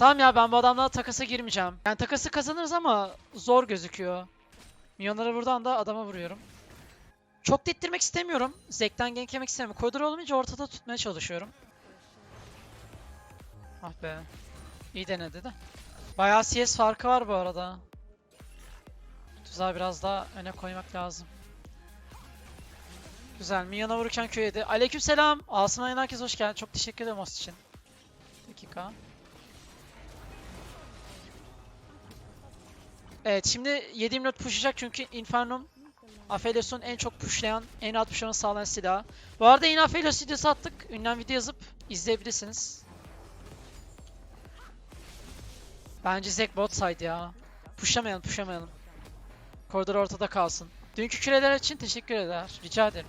Tamam ya ben bu adamla takasa girmeyeceğim. Yani takası kazanırız ama zor gözüküyor. Milyonları buradan da adama vuruyorum. Çok da ittirmek istemiyorum. Zek'ten gank yemek istemiyorum. Koridor olmayınca ortada tutmaya çalışıyorum. Ah be. İyi denedi de. Bayağı CS farkı var bu arada. Tuzağı biraz daha öne koymak lazım. Güzel. Minyona vururken Q yedi. Aleykümselam. Asım Ayın herkes hoş geldin. Çok teşekkür ederim host için. Dakika. Evet şimdi 7-24 pushlayacak çünkü Infernum Aphelios'un en çok pushlayan, en rahat pushlamanı sağlayan silahı. Bu arada yine Aphelios videosu attık. Ünlem video yazıp izleyebilirsiniz. Bence Zek bot side ya. Pushlamayalım, pushlamayalım. Koridor ortada kalsın. Dünkü küreler için teşekkür eder. Rica ederim.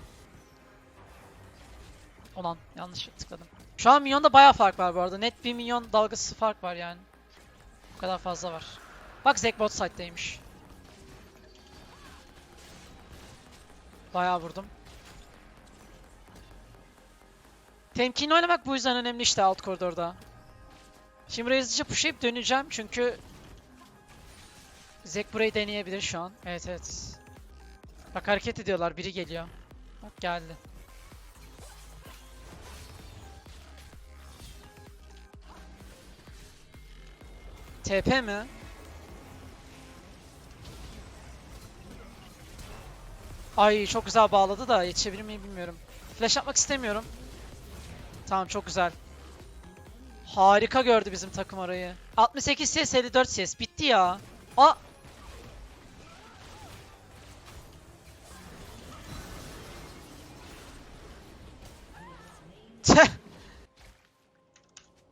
Ulan yanlış tıkladım. Şu an minyonda bayağı fark var bu arada. Net bir minyon dalgası fark var yani. Bu kadar fazla var. Bak Zek bot side'deymiş. Bayağı vurdum. Temkinli oynamak bu yüzden önemli işte alt koridorda. Şimdi buraya hızlıca pushlayıp döneceğim çünkü Zek burayı deneyebilir şu an. Evet evet. Bak hareket ediyorlar. Biri geliyor. Bak geldi. TP mi? Ay çok güzel bağladı da yetişebilir miyim bilmiyorum. Flash atmak istemiyorum. Tamam çok güzel. Harika gördü bizim takım orayı. 68 CS 54 CS bitti ya. A.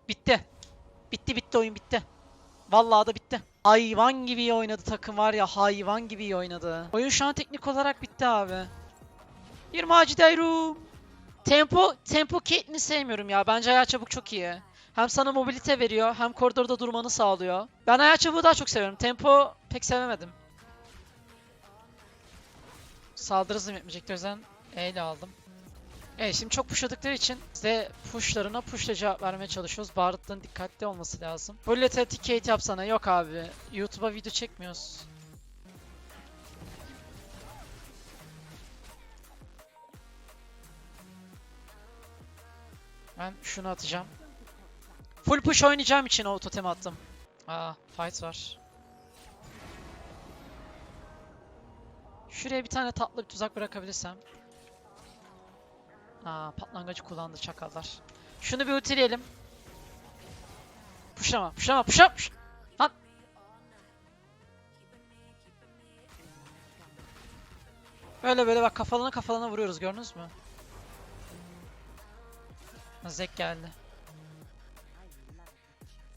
Bitti. Bitti bitti oyun bitti. Vallahi da bitti. Hayvan gibi iyi oynadı takım var ya hayvan gibi iyi oynadı. Oyun şu an teknik olarak bitti abi. 20 Acıdayrum. Tempo, tempo Caitlyn'i sevmiyorum ya. Bence ayağı çabuk çok iyi. Hem sana mobilite veriyor hem koridorda durmanı sağlıyor. Ben ayağı çabuğu daha çok seviyorum. Tempo pek sevemedim. Saldırı hızım yetmeyecekti o yüzden E ile aldım. Evet şimdi çok pushladıkları için size pushlarına pushla cevap vermeye çalışıyoruz. Barut'ların dikkatli olması lazım. Böyle tetik Kate yapsana. Yok abi. YouTube'a video çekmiyoruz. Ben şunu atacağım. Full push oynayacağım için o totem attım. Aa, fight var. Şuraya bir tane tatlı bir tuzak bırakabilirsem. Aa, patlangıcı kullandı çakallar. Şunu bir ultileyelim. Puşlama, puşlama, puşlama, puş. Böyle böyle bak kafalına kafalına vuruyoruz gördünüz mü? Ha, Zek geldi.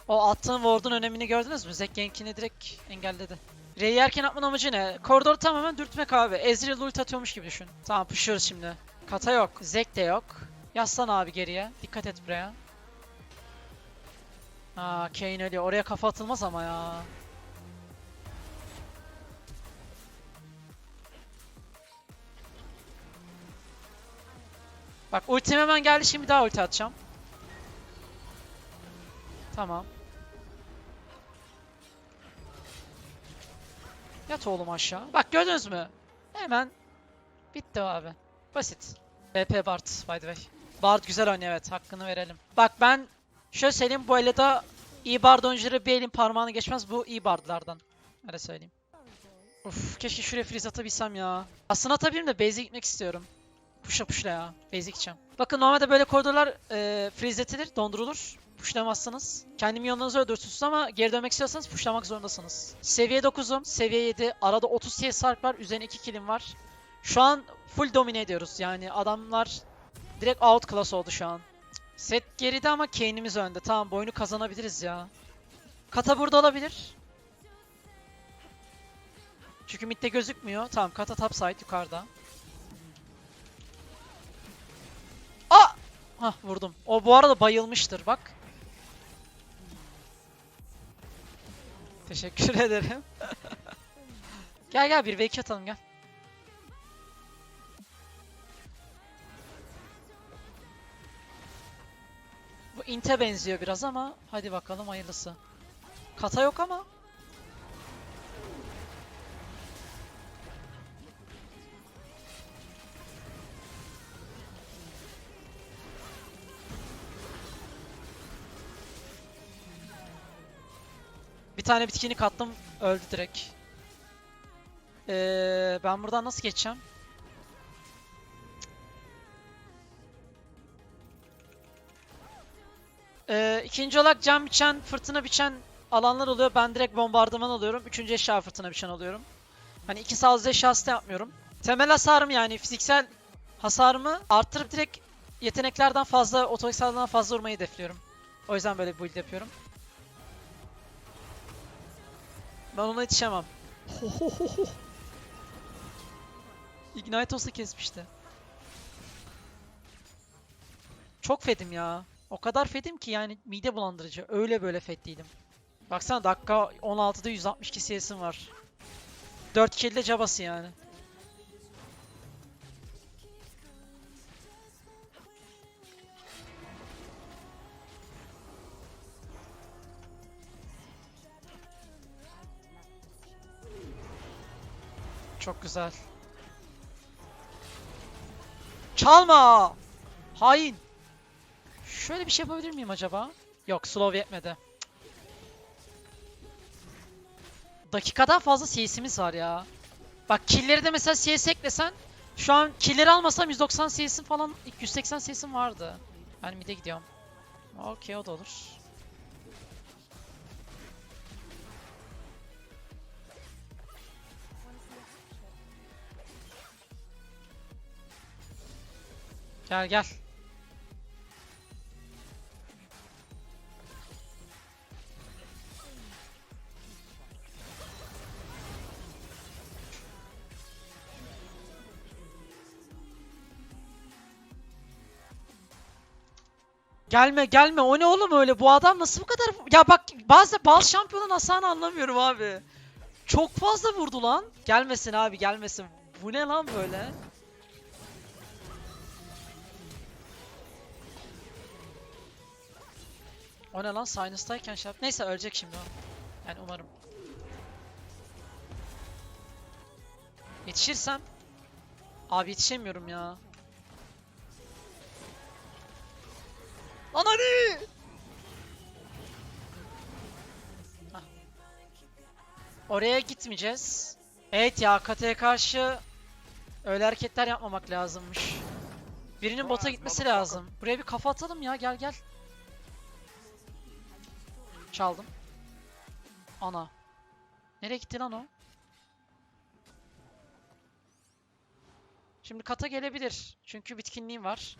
O attığın ward'un önemini gördünüz mü? Zek gankini direkt engelledi. R'yi yerken atmanın amacı ne? Koridoru tamamen dürtmek abi. Ezreal ult atıyormuş gibi düşün. Tamam pushuyoruz şimdi. Kata yok. Zek de yok. Yaslan abi geriye. Dikkat et buraya. Aa Kane ölüyor. Oraya kafa atılmaz ama ya. Bak ultim hemen geldi. Şimdi daha ulti atacağım. Tamam. Yat oğlum aşağı. Bak gördünüz mü? Hemen bitti abi. Basit. BP Bart by the way. Bart güzel oynuyor evet hakkını verelim. Bak ben şöyle söyleyeyim bu elede iyi bard oyuncuları bir elin parmağını geçmez bu iyi bardlardan. Öyle söyleyeyim. Uf keşke şuraya freeze atabilsem ya. Aslında atabilirim de base'e gitmek istiyorum. Pushla pushla ya. Base'e gideceğim. Bakın normalde böyle koridorlar e, freezetilir, dondurulur. Pushlamazsınız. Kendi milyonlarınızı öldürürsünüz ama geri dönmek istiyorsanız pushlamak zorundasınız. Seviye 9'um, seviye 7. Arada 30 CS fark var. Üzerine 2 killim var. Şu an full domine ediyoruz. Yani adamlar direkt out class oldu şu an. Set geride ama Kane'imiz önde. Tamam bu kazanabiliriz ya. Kata burada olabilir. Çünkü midde gözükmüyor. Tamam Kata top side yukarıda. Aa! Hah vurdum. O bu arada bayılmıştır bak. Teşekkür ederim. gel gel bir v atalım gel. Bu inte benziyor biraz ama hadi bakalım hayırlısı. Kata yok ama. Bir tane bitkini kattım öldü direkt. Ee, ben buradan nasıl geçeceğim? Ee, ikinci olarak cam biçen, fırtına biçen alanlar oluyor. Ben direkt bombardıman alıyorum. Üçüncü eşya fırtına biçen alıyorum. Hani iki sağlıklı eşyası da yapmıyorum. Temel hasarım yani fiziksel hasarımı arttırıp direkt yeteneklerden fazla, otomatik saldırıdan fazla vurmayı hedefliyorum. O yüzden böyle bir build yapıyorum. Ben ona yetişemem. Ignite olsa kesmişti. Çok fedim ya. O kadar fedim ki yani mide bulandırıcı. Öyle böyle değilim. Baksana dakika 16'da 162 CS'im var. 4 kill de cabası yani. Çok güzel. Çalma! Hain! Şöyle bir şey yapabilir miyim acaba? Yok, slow yetmedi. Dakikadan fazla CS'imiz var ya. Bak kill'leri de mesela CS eklesen şu an kill'leri almasam 190 CS'im falan 180 CS'im vardı. Ben mid'e gidiyorum. Okey o da olur. Gel gel. Gelme gelme o ne oğlum öyle bu adam nasıl bu kadar ya bak bazı bazı şampiyonun hasarını anlamıyorum abi. Çok fazla vurdu lan. Gelmesin abi gelmesin. Bu ne lan böyle? O ne lan? Sinus'tayken şey. Neyse ölecek şimdi o. Yani umarım. Yetişirsem. Abi yetişemiyorum ya. Ananı! Hah. Oraya gitmeyeceğiz. Evet ya Kate'ye karşı öyle hareketler yapmamak lazımmış. Birinin bota gitmesi lazım. Buraya bir kafa atalım ya gel gel. Çaldım. Ana. Nereye gitti lan o? Şimdi kata gelebilir. Çünkü bitkinliğim var.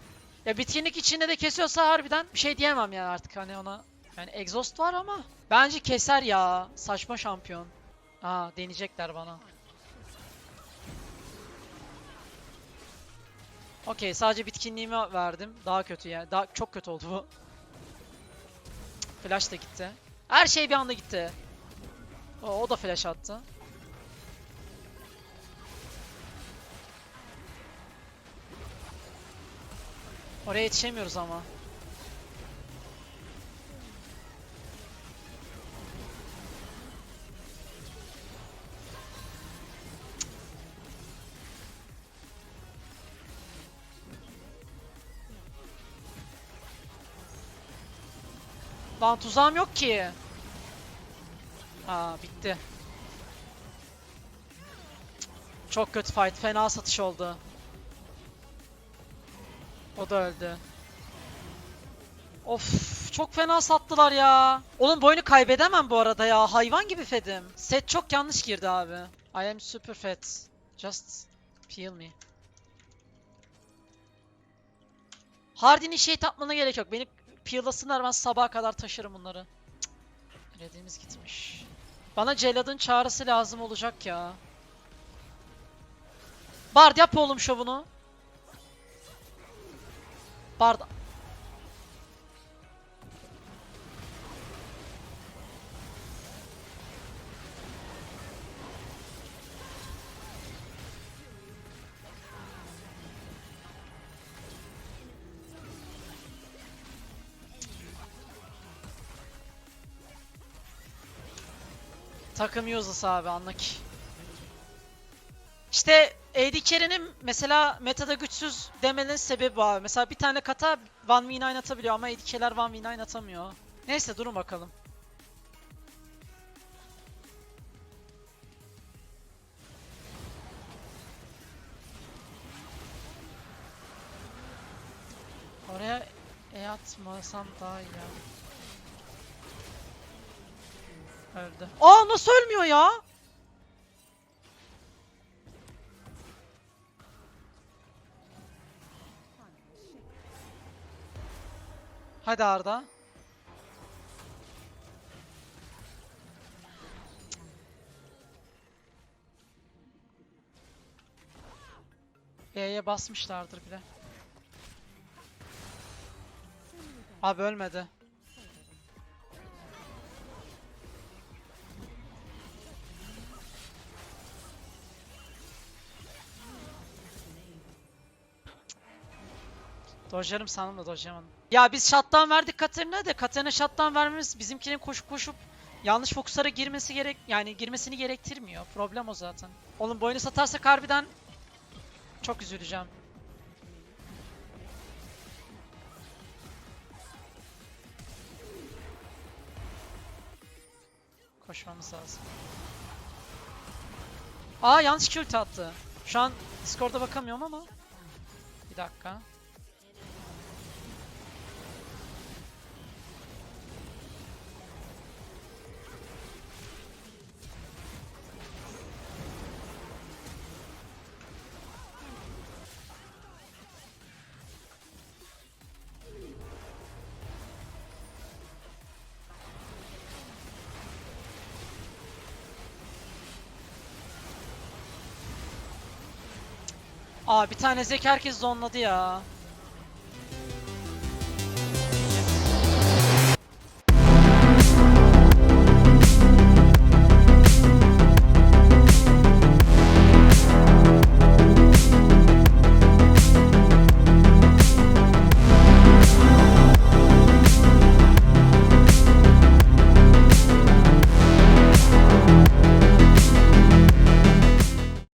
Ya bitkinlik içinde de kesiyorsa harbiden bir şey diyemem yani artık hani ona. Yani exhaust var ama bence keser ya. Saçma şampiyon. Aa deneyecekler bana. Okey sadece bitkinliğimi verdim. Daha kötü yani. Daha çok kötü oldu bu. Flash da gitti. Her şey bir anda gitti. O, o da flash attı. Oraya yetişemiyoruz ama. Lan tuzağım yok ki. Aa bitti. Çok kötü fight. Fena satış oldu. O da öldü. Of çok fena sattılar ya. Oğlum bu kaybedemem bu arada ya. Hayvan gibi fedim. Set çok yanlış girdi abi. I am super fat. Just peel me. Hard initiate atmana gerek yok. Beni peelasınlar ben sabaha kadar taşırım bunları. Redimiz gitmiş. Bana Celad'ın çağrısı lazım olacak ya. Bard yap oğlum şovunu. Pardon. Takım Yozas abi anla ki. İşte AD Carry'nin mesela metada güçsüz demenin sebebi abi. Mesela bir tane kata 1v9 atabiliyor ama AD Carry'ler 1v9 atamıyor. Neyse durun bakalım. Oraya E atmasam daha iyi ya. Öldü. Aa nasıl ölmüyor ya? Hadi Arda. E'ye basmışlardır bile. Abi ölmedi. Dojlarım sandım da dojlayamadım. Ya biz shutdown verdik Katarina de Katarina shutdown vermemiz bizimkinin koşup koşup yanlış fokuslara girmesi gerek yani girmesini gerektirmiyor. Problem o zaten. Oğlum bu oyunu satarsak harbiden çok üzüleceğim. Koşmamız lazım. Aa yanlış kill attı. Şu an Discord'a bakamıyorum ama. Bir dakika. Aa bir tane zek herkes zonladı ya.